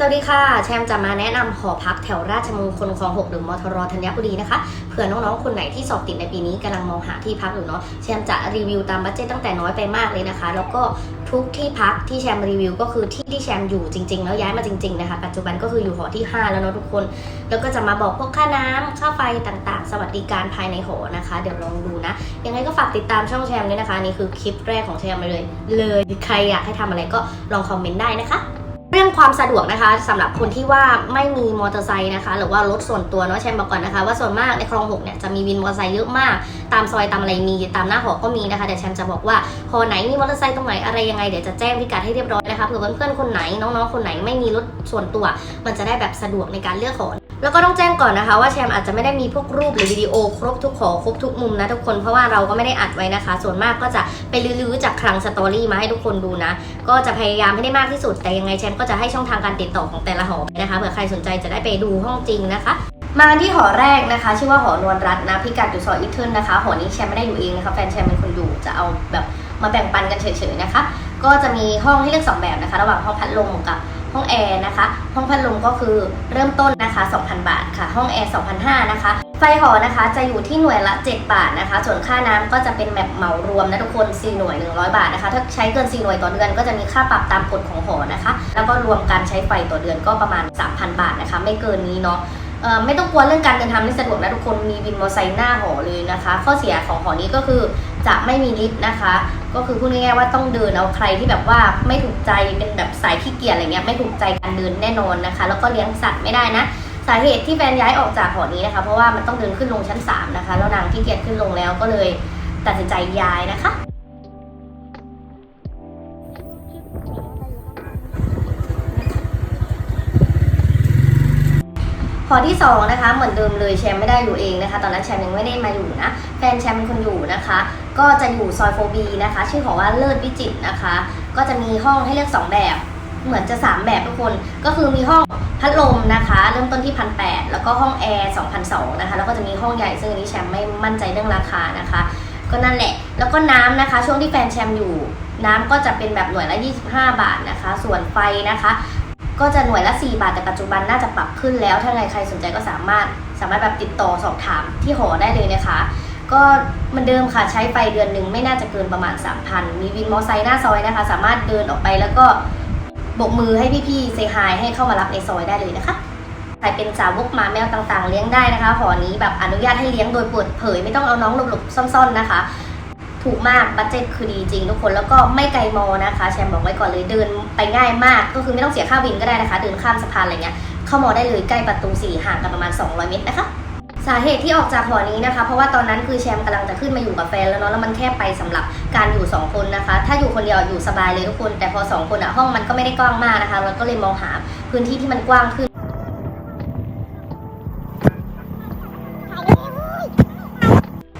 สวัสดีค่ะ แชมจะมาแนะนำหอพักแถวราชมงคลคลอง 6 หรือมทรธัญบุรีนะคะ เผื่อน้องๆ คนไหนที่สอบติดในปีนี้กำลังมองหาที่พักอยู่เนาะ แชมจะรีวิวตามบัจเจตตั้งแต่น้อยไปมากเลยนะคะ แล้วก็ทุกที่พักที่แชมรีวิว ก็คือที่ที่แชมอยู่จริงๆ แล้วย้ายมาจริงๆนะคะ ปัจจุบันก็คืออยู่หอที่ 5 แล้วเนาะทุกคน แล้วก็จะมาบอกพวกค่าน้ำค่าไฟต่างๆ สวัสดิการภายในหอนะคะ เดี๋ยวลองดูนะ ยังไงก็ฝากติดตามช่องแชมด้วยนะคะ นี่คือคลิปแรกของแชมป์เลย เลย ใครอยากให้ทำอะไรก็ลองคอมเมนต์ได้นะคะ เรื่องความสะดวกนะคะสำหรับคนที่ว่าไม่มีมอเตอร์ไซค์นะคะหรือว่ารถส่วนตัวเนาะแชมบอกก่อนนะคะ ว่าส่วนมากในคลองหกเนี่ยจะมีวินมอเตอร์ไซค์เยอะมาก ตามซอยตามอะไรมีตามหน้าหอก็มีนะคะเดี๋ยวแชมจะบอกว่าหอไหนมีมอเตอร์ไซค์ตรงไหนอะไรยังไงเดี๋ยวจะแจ้งพิกัดให้เรียบร้อยนะคะเผื่อเพื่อนๆคนไหนน้องๆคนไหนไม่มีรถส่วนตัว มันจะได้แบบสะดวกในการเลือกหอ แล้วก็ต้องแจ้งก่อนนะคะ ว่าแชมอาจจะไม่ได้มีพวกรูปหรือวิดีโอครบทุกหอครบทุกมุมนะทุกคนเพราะว่าเราก็ไม่ได้อัดไว้นะคะ ส่วนมากก็จะไปลื้อจากคลังสตอรี่มาให้ทุกคนดูนะ ก็จะพยายามให้ได้มากที่สุด แต่ยังไงแชมก็จะให้ช่องทางการติดต่อของแต่ละหอนะคะเผื่อใครสนใจจะได้ไปดูห้องจริงนะคะมาที่หอแรกนะคะ ชื่อว่าหอนวลรัตน์นะพิกัดอยู่ซอยอีเทิร์นะคะ หอนี้แชมไม่ได้อยู่เองนะคะแฟนแชมเป็นคนอยู่จะเอาแบบมาแบ่งปันกันเฉยๆนะคะ ก็จะมีห้องให้เลือกสองแบบนะคะ ระหว่างห้องพัดลมกับ ห้องแอร์นะคะ ห้องพัดลมก็คือเริ่มต้นนะคะ 2,000 บาทค่ะ ห้องแอร์2,500นะคะ ไฟหอนะคะจะอยู่ที่หน่วยละ 7 บาทนะคะ ส่วนค่าน้ำก็จะเป็นแบบเหมารวมนะทุกคน 4 หน่วย 100 บาทนะคะ ถ้าใช้เกิน 4 หน่วยต่อเดือนก็จะมีค่าปรับตามกฎของหอนะคะ แล้วก็รวมการใช้ไฟต่อเดือนก็ประมาณ 3,000 บาทนะคะ ไม่เกินนี้เนาะเอ่อไม่ต้องกลัวเรื่องการเดินทางไม่สะดวกนะทุกคนมีวินมอเตอร์ไซค์หน้าหอเลยนะคะ ข้อเสียของหอนี้ก็คือจะไม่มีลิฟต์นะคะ ก็คือพูดง่ายๆว่าต้องเดินเอาใครที่แบบว่าไม่ถูกใจเป็นแบบสายขี้เกียจอะไรเงี้ยไม่ถูกใจการเดินแน่นอนนะคะ แล้วก็เลี้ยงสัตว์ไม่ได้นะ สาเหตุที่แฟนย้ายออกจากหอนี้นะคะ เพราะว่ามันต้องเดินขึ้นลงชั้น3นะคะแล้วนางขี้เกียจขึ้นลงแล้วก็เลยตัดสินใจย้ายนะคะ หอที่สองนะคะเหมือนเดิมเลยแชมป์ไม่ได้อยู่เองนะคะตอนนั้นแชมป์ยังไม่ได้มาอยู่นะแฟนแชมป์เป็นคนอยู่นะคะ ก็จะอยู่ซอยโฟบีนะคะชื่อของว่าเลิศวิจิตนะคะ ก็จะมีห้องให้เลือกสองแบบ เหมือนจะ 3 แบบทุกคนก็คือมีห้องพัดลมนะคะ เริ่มต้นที่พันแแล้วก็ห้องแอร์2,002นะคะแล้วก็จะมีห้องใหญ่ซึ่งอันนี้แชมป์ไม่มั่นใจเรื่องราคานะคะ ก็นั่นแหละแล้วก็น้ำนะคะ ช่วงที่แฟนแชมป์อยู่น้ำก็จะเป็นแบบหน่วยละ 25 บาทนะคะ ส่วนไฟนะคะ ก็จะหน่วยละ 4 บาทแต่ปัจจุบันน่าจะปรับขึ้นแล้ว ถ้าไงใครสนใจก็สามารถสามารถแบบติดต่อสอบถามที่หอได้เลยนะคะ ก็เหมือนเดิมค่ะใช้ไฟเดือนหนึ่งไม่น่าจะเกินประมาณ 3,000 มีวินมอไซค์หน้าซอยนะคะ สามารถเดินออกไปแล้วก็บกมือให้พี่ๆเซฮายให้เข้ามารับในซอยได้เลยนะคะใครเป็นสาวกหมาแมวต่างๆ เลี้ยงได้นะคะหอนี้แบบอนุญาตให้เลี้ยงโดยเปิดเผย ไม่ต้องเอาน้องหลบๆซ่อนๆนะคะ ถูกมากบัตเจ็ตคือดีจริงทุกคนแล้วก็ไม่ไกลมอนะคะ แชมบอกไว้ก่อนเลยเดินไปง่ายมาก ก็คือไม่ต้องเสียค่าวินก็ได้นะคะ เดินข้ามสะพานอะไรเงี้ยเข้ามอได้เลยใกล้ประตูสี่ห่างกันประมาณ 200 เมตรนะคะสาเหตุที่ออกจากหอนี้นะคะเพราะว่าตอนนั้นคือแชมป์กำลังจะขึ้นมาอยู่กับแฟนแล้วเนาะแล้วมันแคบไปสำหรับการอยู่ 2 คนนะคะ ถ้าอยู่คนเดียวอยู่สบายเลยทุกคน แต่พอ 2 คนอะห้องมันก็ไม่ได้กว้างมากนะคะเราก็เลยมองหาพื้นที่ที่มันกว้างขึ้น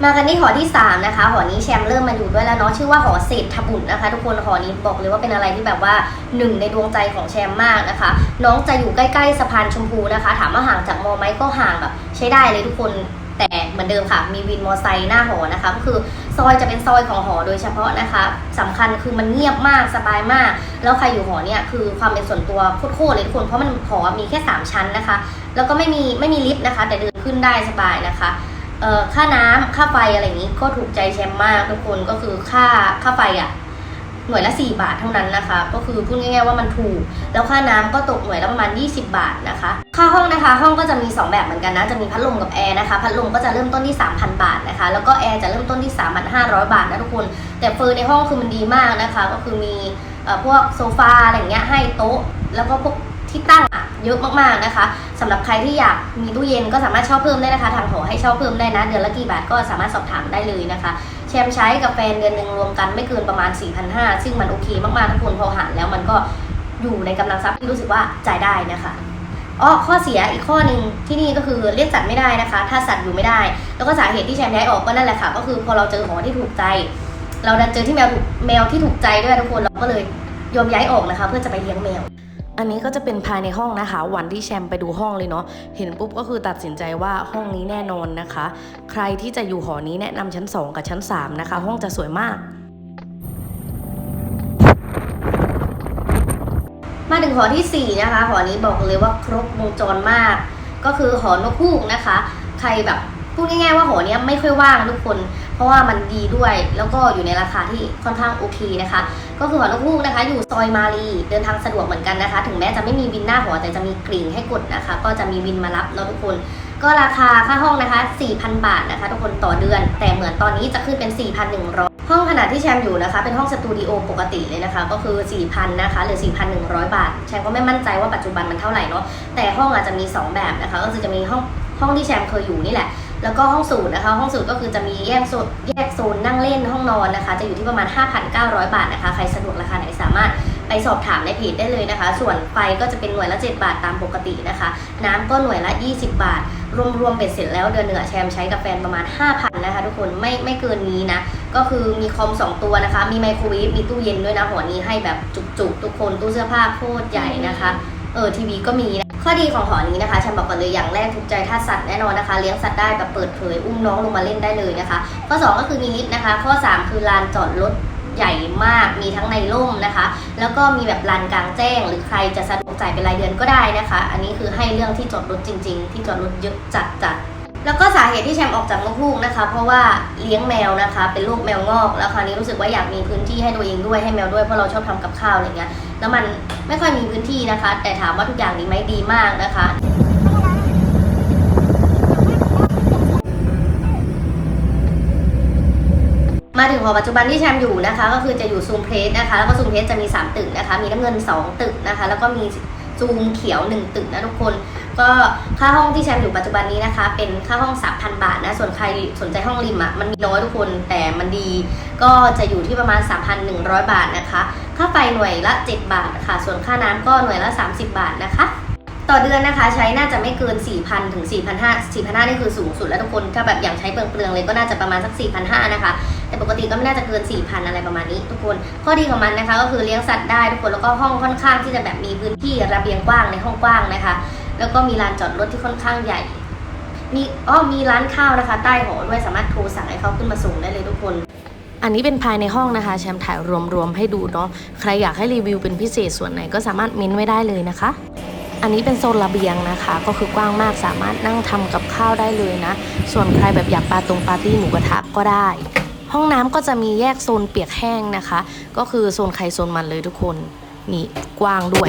มากันที่หอที่ 3 นะคะ หอนี้แชมป์เริ่มมาอยู่ด้วยแล้วเนาะชื่อว่าหอเศรษฐบุตรนะคะ ทุกคนหอนี้บอกเลยว่าเป็นอะไรที่แบบว่าหนึ่งในดวงใจของแชมป์มากนะคะ น้องจะอยู่ใกล้ๆสะพานชมพูนะคะ ถามว่าห่างจากมอไหมก็ห่างแบบใช้ได้เลยทุกคนแต่เหมือนเดิมค่ะ มีวินมอไซค์หน้าหอนะคะก็คือซอยจะเป็นซอยของหอโดยเฉพาะนะคะสำคัญคือมันเงียบมากสบายมาก แล้วใครอยู่หอเนี่ยคือความเป็นส่วนตัวโคตรๆเลยทุกคนเพราะมันหอมีแค่ 3 ชั้นนะคะ แล้วก็ไม่มีไม่มีลิฟต์นะคะ แต่เดินขึ้นได้สบายนะคะ ค่าน้ำค่าไฟอะไรอย่างนี้ก็ถูกใจแชมป์มากทุกคนก็คือค่าค่าไฟอะ่ะหน่วยละ 4 บาทเท่านั้นนะคะ ก็คือพูดง่ายๆว่ามันถูก แล้วค่าน้ำก็ตกหน่วยละประมาณ 20 บาทนะคะ ค่าห้องนะคะ ห้องก็จะมี 2 แบบเหมือนกันนะ จะมีพัดลมกับแอร์นะคะ พัดลมก็จะเริ่มต้นที่ 3,000 บาทนะคะ แล้วก็แอร์จะเริ่มต้นที่ 3,500 บาทนะทุกคน แต่เฟอร์ในห้องคือมันดีมากนะคะ ก็คือมีอพวกโซฟาอะไรอย่างเงี้ยให้โต๊ะ แล้วก็พวกที่ตั้งอะเยอะมากๆนะคะ สำหรับใครที่อยากมีตู้เย็นก็สามารถเช่าเพิ่มได้นะคะ ทางหอให้เช่าเพิ่มได้นะ เดือนละกี่บาทก็สามารถสอบถามได้เลยนะคะ แชมใช้กับแฟนเดือนหนึ่งรวมกันไม่เกินประมาณ 4,500 ซึ่งมันโอเคมากๆทุกคนพอหารแล้วมันก็อยู่ในกำลังทรัพย์ที่รู้สึกว่าจ่ายได้นะคะอ๋อข้อเสียอีกข้อหนึ่งที่นี่ก็คือเรียกสัตว์ไม่ได้นะคะ ถ้าสัตว์อยู่ไม่ได้ แล้วก็สาเหตุที่แชมย้ายออกก็นั่นแหละค่ะ ก็คือพอเราเจอหอที่ถูกใจ เราดันเจอที่แมวถูกแมวที่ถูกใจด้วยทุกคนเราก็เลยยอมย้ายออกนะคะ เพื่อจะไปเลี้ยงแมว อันนี้ก็จะเป็นภายในห้องนะคะ วันที่แชมไปดูห้องเลยเนาะเห็นปุ๊บก็คือตัดสินใจว่าห้องนี้แน่นอนนะคะ ใครที่จะอยู่หอนี้แนะนำชั้น 2 กับชั้น 3 นะคะ ห้องจะสวยมาก มามาถึงหอที่ 4 นะคะหอนี้บอกเลยว่าครบวงจรมาก ก็คือหอนกฮูกนะคะ ใครแบบพูดง่ายๆว่าหอเนี้ยไม่ค่อยว่างทุกคน เพราะว่ามันดีด้วยแล้วก็อยู่ในราคาที่ค่อนข้างโอเคนะคะ ก็คือหอนกฮูกนะคะ อยู่ซอยมารีเดินทางสะดวกเหมือนกันนะคะ ถึงแม้จะไม่มีวินหน้าหอแต่จะมีกริ่งให้กดนะคะ ก็จะมีวินมารับเนาทุกคน ก็ราคาค่าห้องนะคะ 4,000 บาทนะคะ ทุกคนต่อเดือน แต่เหมือนตอนนี้จะขึ้นเป็น 4,100ห้องขนาดที่แชมป์อยู่นะคะ เป็นห้องสตูดิโอปกติเลยนะคะ ก็คือ 4,000 นะคะ หรือ 4,100 บาท แชมป์ก็ไม่มั่นใจว่าปัจจุบันมันเท่าไหร่เนาะแต่ห้องอาจจะมี 2 แบบนะคะ ก็คือจะมีห้องห้องที่แชมป์เคยอยู่นี่แหละ แล้วก็ห้องสูตรนะคะ ห้องสูตรก็คือจะมีแยกโซนแยกโซนนั่งเล่นห้องนอนนะคะ จะอยู่ที่ประมาณ 5,900 บาทนะคะ ใครสะดวกราคาไหนสามารถไปสอบถามในเพจได้เลยนะคะ ส่วนไฟก็จะเป็นหน่วยละ 7 บาทตามปกตินะคะ น้ำก็หน่วยละ 20 บาท รวมๆเบ็ดเสร็จแล้วเดือนหนึ่งอแชมป์ใช้กับแฟนประมาณ 5,000 นะคะ ทุกคนไม่ไม่เกินนี้นะ ก็คือมีคอม 2 ตัวนะคะ มีไมโครเวฟมีตู้เย็นด้วยนะหัวนี้ให้แบบจุกๆ ทุกคนตู้เสื้อผ้าโคตรใหญ่นะคะ เออทีวีก็มีนะข้อดีของหอนี้นะคะฉันบอกก่อนเลยอย่างแรกถูกใจท่าสัตว์แน่นอนนะคะ เลี้ยงสัตว์ได้แบบเปิดเผยอุ้มน้องลงมาเล่นได้เลยนะคะ ข้อ 2 ก็คือมีลิฟต์นะคะ ข้อ 3 คือลานจอดรถใหญ่มากมีทั้งในร่มนะคะ แล้วก็มีแบบลานกลางแจ้ง หรือใครจะสะดวกจ่ายเป็นรายเดือนก็ได้นะคะ อันนี้คือให้เรื่องที่จอดรถจริง ๆ ที่จอดรถเยอะจัดจัด แล้วก็สาเหตุที่แชมป์ออกจากนกฮูกนะคะ เพราะว่าเลี้ยงแมวนะคะ เป็นลูกแมวงอกแล้วคราวนี้รู้สึกว่าอยากมีพื้นที่ให้ตัวเองด้วยให้แมวด้วยเพราะเราชอบทำกับข้าวอะไรเงี้ยแล้วมันไม่ค่อยมีพื้นที่นะคะ แต่ถามว่าทุกอย่างดีไหมดีมากนะคะมาถึงหอปัจจุบันที่แชมป์อยู่นะคะ ก็คือจะอยู่ซูมเพลสนะคะ แล้วก็ซูมเพลสจะมี 3 ตึกนะคะ มีน้ำเงิน 2 ตึกนะคะ แล้วก็มี ซูมเขียว 1 ตึกนะทุกคน ก็ค่าห้องที่แชมป์อยู่ปัจจุบันนี้นะคะ เป็นค่าห้อง 3,000 บาทนะส่วนใครสนใจห้องริมอะมันมีน้อยทุกคนแต่มันดี ก็จะอยู่ที่ประมาณ 3,100 บาทนะคะ ค่าไฟหน่วยละ 7 บาทค่ะ ส่วนค่าน้ำก็หน่วยละ 30 บาทนะคะต่อเดือนนะคะใช้น่าจะไม่เกิน 4,000 ถึง 4,500 4,500 นี่คือสูงสุดแล้วทุกคน ถ้าแบบอย่างใช้เปลืองๆเลยก็น่าจะประมาณสัก 4,500 นะคะ แต่ปกติก็ไม่น่าจะเกิน4,000อะไรประมาณนี้ทุกคน ข้อดีของมันนะคะ ก็คือเลี้ยงสัตว์ได้ทุกคนแล้วก็ห้องค่อนข้างที่จะแบบมีพื้นที่ระเบียงกว้างในห้องกว้างนะคะ แล้วก็มีลานจอดรถที่ค่อนข้างใหญ่มีอ้อมีร้านข้าวนะคะ ใต้หอด้วยสามารถโทรสั่งให้เขาขึ้นมาส่งได้เลยทุกคนอันนี้เป็นภายในห้องนะคะ แชมป์ถ่ายรวมๆให้ดูเนาะใครอยากให้รีวิวเป็นพิเศษส่วนไหนก็สามารถเม้นไว้ได้เลยนะคะ อันนี้เป็นโซนระเบียงนะคะ ก็คือกว้างมากสามารถนั่งทำกับข้าวได้เลยนะ ส่วนใครแบบอยากปาตรงปาร์ตี้หมูกระทะก็ได้ ห้องน้ำก็จะมีแยกโซนเปียกแห้งนะคะ ก็คือโซนใครโซนมันเลยทุกคนนี่กว้างด้วย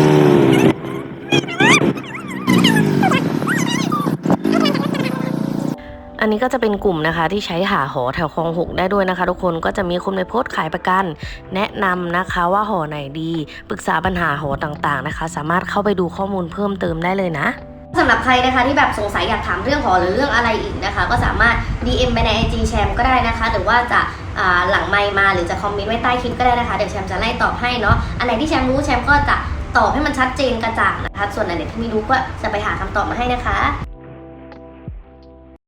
อันนี้ก็จะเป็นกลุ่มนะคะที่ใช้หาหอแถวคลองหกได้ด้วยนะคะ ทุกคนก็จะมีคนไปโพสต์ขายประกัน แนะนำนะคะว่าหอไหนดี ปรึกษาปัญหาหอต่างๆนะคะ สามารถเข้าไปดูข้อมูลเพิ่มเติมได้เลยนะ สำหรับใครนะคะที่แบบสงสัยอยากถามเรื่องหอหรือเรื่องอะไรอีกนะคะ ก็สามารถ DM ไปใน IG แชมก็ได้นะคะ หรือว่าจะาหลังไมค์มาหรือจะคอมเมนต์ไว้ใต้คลิปก็ได้นะคะ เดี๋ยวแชมจะไล่ตอบให้เนาะอันไหนที่แชมรู้แชมก็จะตอบให้มันชัดเจนกระจ่างนะคะ ส่วนอันไหนที่ไม่รู้ก็จะไปหาคำตอบมาให้นะคะ